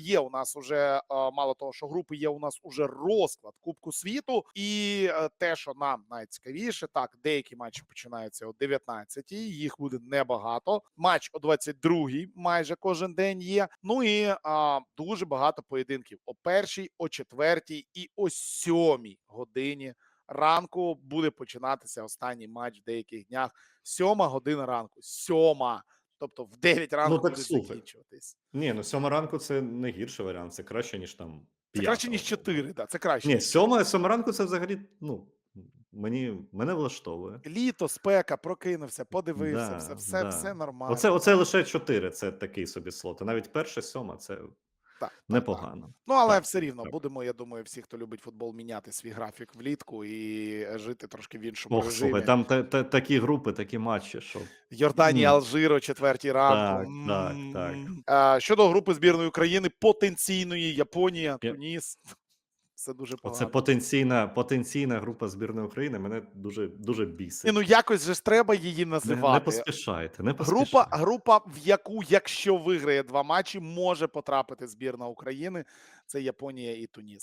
Є у нас уже мало того, що групи є у нас уже розклад Кубку світу, і е, те, що нам найцікавіше, так деякі матчі починаються о 19-й, їх буде небагато. Матч о 22-й майже кожен день є. Ну і а, дуже багато поєдинків о першій, о четвертій і о сьомій годині ранку буде починатися останній матч в деяких днях. Сьома година ранку. Сьома. Тобто в 9 ранку так буде слухай. закінчуватись. Ні, ну 7 ранку це не гірший варіант, це краще, ніж там. Це краще, ніж 4, да, це краще. Ні, ніж сьома, сьома ранку це взагалі, ну, мені мене влаштовує. Літо, спека, прокинувся, подивився, Да, все, все, да. все нормально. Оце, оце лише 4, це такий собі слот. А навіть перше, сьома це Так, так, непогано. Ну, але Так, все рівно так. будемо, я думаю, всі, хто любить футбол, міняти свій графік влітку і жити трошки в іншому Ох, режимі. слухай, там та, та, такі групи, такі матчі, що Йорданія, Алжиро, четвертій ранку. Так, так, так. Щодо групи збірної України, потенційної Японія, Я- Туніс. Все дуже погано. Це потенційна, потенційна група збірної України мене дуже дуже бісить. Ні, ну якось же ж треба її не, називати. не поспішайте, не поспішайте. Група, група, в яку, якщо виграє два матчі, може потрапити збірна України. Це Японія і Туніс.